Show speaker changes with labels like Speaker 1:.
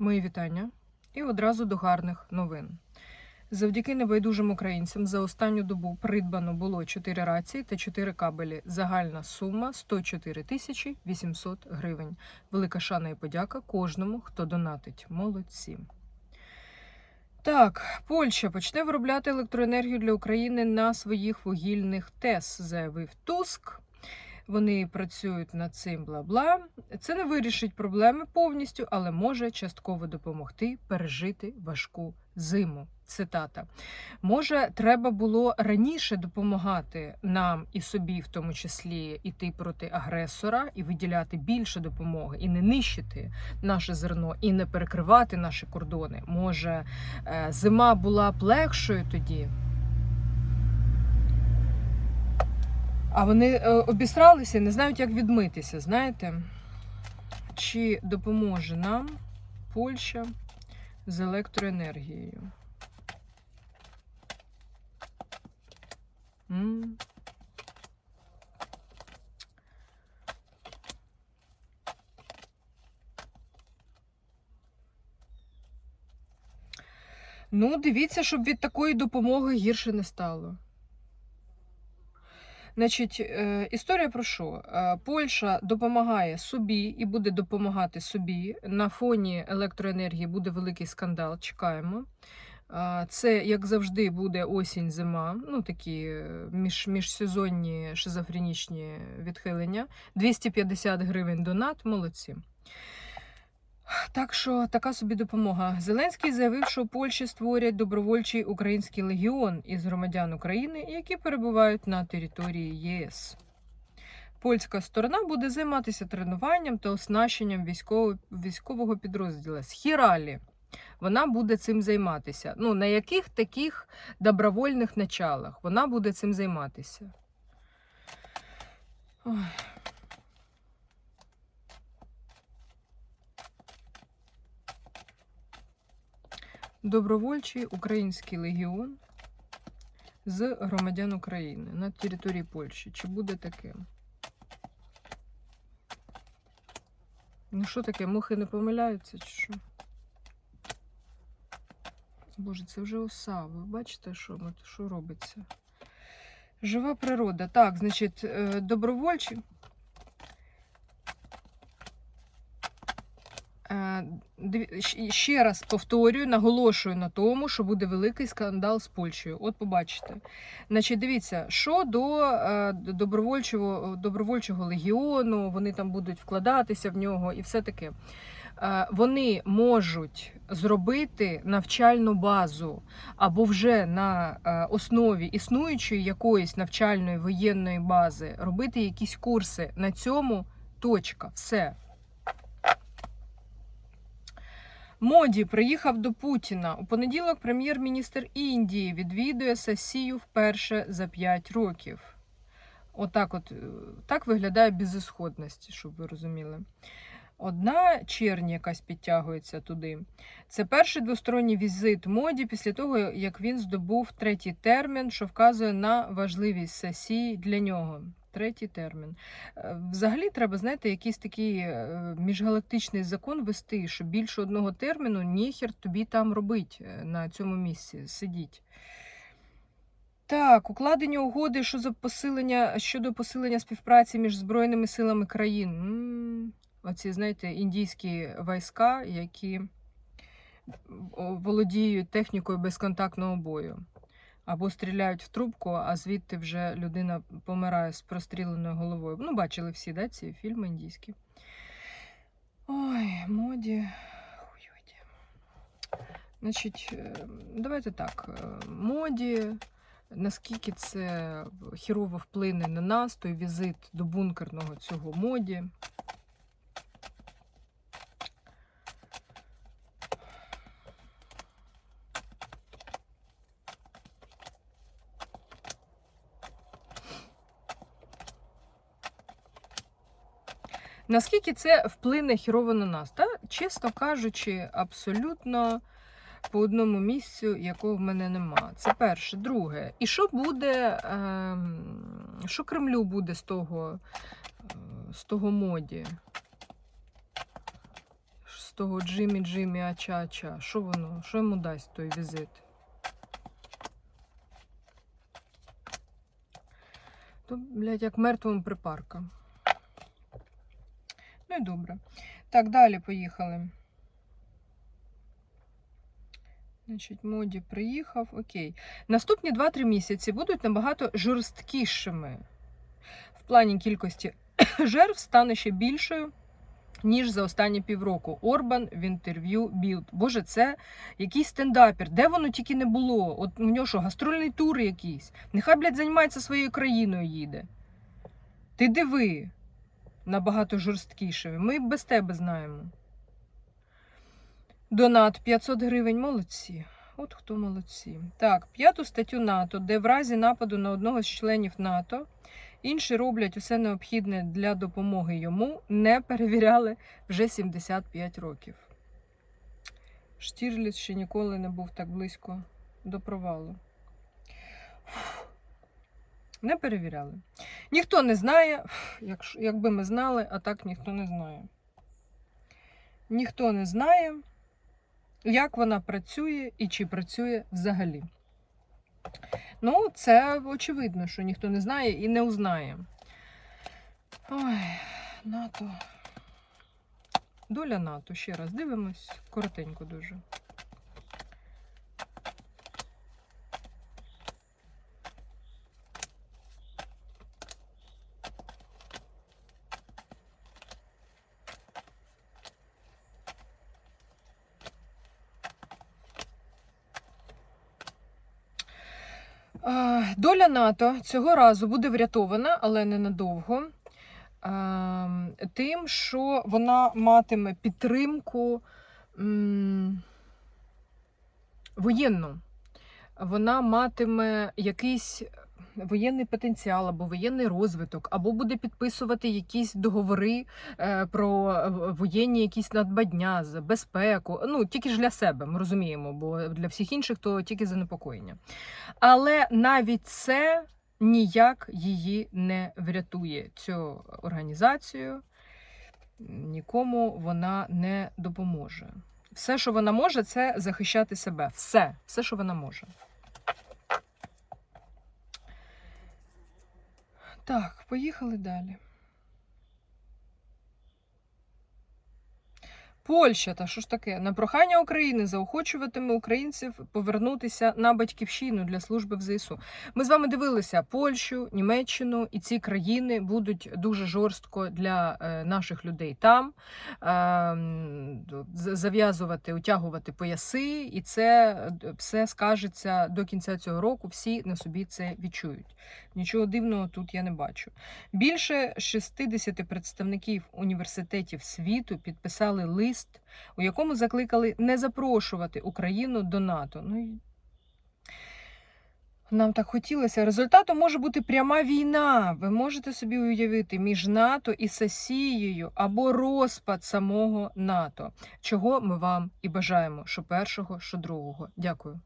Speaker 1: Мої вітання і одразу до гарних новин. Завдяки небайдужим українцям за останню добу придбано було 4 рації та 4 кабелі. Загальна сума 104 тисячі 800 гривень. Велика шана і подяка кожному, хто донатить. Молодці. Так, Польща почне виробляти електроенергію для України на своїх вугільних ТЕС, заявив Туск. Вони працюють над цим бла-бла. Це не вирішить проблеми повністю, але може частково допомогти пережити важку зиму. Цитата. Може, треба було раніше допомагати нам і собі, в тому числі, іти проти агресора і виділяти більше допомоги, і не нищити наше зерно, і не перекривати наші кордони. Може, е, зима була б легшою тоді. А вони е, обісралися, не знають, як відмитися. Знаєте? Чи допоможе нам Польща з електроенергією? М? Ну, дивіться, щоб від такої допомоги гірше не стало. Значить, е, історія про що? Е, Польща допомагає собі і буде допомагати собі. На фоні електроенергії буде великий скандал. Чекаємо. Е, Це, як завжди, буде осінь-зима, ну такі між, міжсезонні шизофренічні відхилення. 250 гривень донат, молодці. Так що така собі допомога. Зеленський заявив, що Польщі створять добровольчий український легіон із громадян України, які перебувають на території ЄС. Польська сторона буде займатися тренуванням та оснащенням військового, військового підрозділу з Хіралі. Вона буде цим займатися. Ну, на яких таких добровольних началах вона буде цим займатися? Ой. Добровольчий український легіон з громадян України на території Польщі. Чи буде таким? Ну, що таке? Мухи не помиляються, чи що? Боже, це вже оса. Ви бачите, що, що робиться? Жива природа. Так, значить, е, добровольчі. Ще раз повторюю, наголошую на тому, що буде великий скандал з Польщею. От побачите. Значить, дивіться, що до е, добровольчого, добровольчого легіону, вони там будуть вкладатися в нього і все таке. Е, Вони можуть зробити навчальну базу або вже на е, основі існуючої якоїсь навчальної воєнної бази робити якісь курси. На цьому точка. Все. Моді приїхав до Путіна. У понеділок прем'єр-міністр Індії відвідує сесію вперше за 5 років. Отак от, е, так виглядає безісходність, щоб ви розуміли. Одна чернь якась підтягується туди. Це перший двосторонній візит моді після того, як він здобув третій термін, що вказує на важливість сесії для нього. Третій термін. Е, Взагалі треба, знаєте, якийсь такий е, міжгалактичний закон вести, що більше одного терміну ніхер тобі там робить е, на цьому місці. Сидіть. Так, укладення угоди щодо посилення, щодо посилення співпраці між Збройними силами країн. Оці, знаєте, індійські війська, які володіють технікою безконтактного бою. Або стріляють в трубку, а звідти вже людина помирає з простріленою головою. Ну, бачили всі, да, ці фільми індійські. Ой, моді. Значить, е, давайте так. е, Моді, наскільки це хірово вплине на нас, той візит до бункерного цього моді. Наскільки це вплине хірово на нас? Та, чесно кажучи, абсолютно по одному місцю, якого в мене нема. Це перше. Друге. І що буде, ем, що Кремлю буде з того, з того моді? З того Джиммі Джиммі Ача-Ача? Що воно? Що йому дасть той візит? То, блядь, як мертвому припарка. І добре. Так, далі поїхали. Значить, моді приїхав. Окей. Наступні 2-3 місяці будуть набагато жорсткішими. В плані кількості жертв стане ще більшою, ніж за останні півроку. Орбан в інтерв'ю Білд. Боже, це якийсь стендапер. Де воно тільки не було? От у нього що, гастрольний тур якийсь. Нехай, блядь, займається своєю країною їде. Ти диви набагато жорсткіше. Ми без тебе знаємо. Донат 500 гривень. Молодці. От хто молодці. Так, п'яту статтю НАТО, де в разі нападу на одного з членів НАТО інші роблять усе необхідне для допомоги йому, не перевіряли вже 75 років. Штірліц ще ніколи не був так близько до провалу. Не перевіряли. Ніхто не знає, якби ми знали, а так ніхто не знає. Ніхто не знає, як вона працює і чи працює взагалі. Ну, це очевидно, що ніхто не знає і не узнає. Ой, НАТО. Доля НАТО. Ще раз дивимось. Коротенько дуже. Доля НАТО цього разу буде врятована, але ненадовго. Тим, що вона матиме підтримку воєнну. Вона матиме якийсь воєнний потенціал або воєнний розвиток, або буде підписувати якісь договори е, про воєнні якісь надбання, з безпеку. Ну, тільки ж для себе, ми розуміємо, бо для всіх інших то тільки занепокоєння. Але навіть це ніяк її не врятує. Цю організацію нікому вона не допоможе. Все, що вона може, це захищати себе. Все, все, що вона може. Так, поїхали далі. Польща, та що ж таке? На прохання України заохочуватиме українців повернутися на батьківщину для служби в ЗСУ. Ми з вами дивилися Польщу, Німеччину, і ці країни будуть дуже жорстко для е, наших людей там е, зав'язувати, утягувати пояси, і це е, все скажеться до кінця цього року. Всі на собі це відчують. Нічого дивного тут я не бачу. Більше 60 представників університетів світу підписали лист, у якому закликали не запрошувати Україну до НАТО. Ну, нам так хотілося. Результатом може бути пряма війна. Ви можете собі уявити між НАТО і Сесією або розпад самого НАТО, чого ми вам і бажаємо, що першого, що другого. Дякую.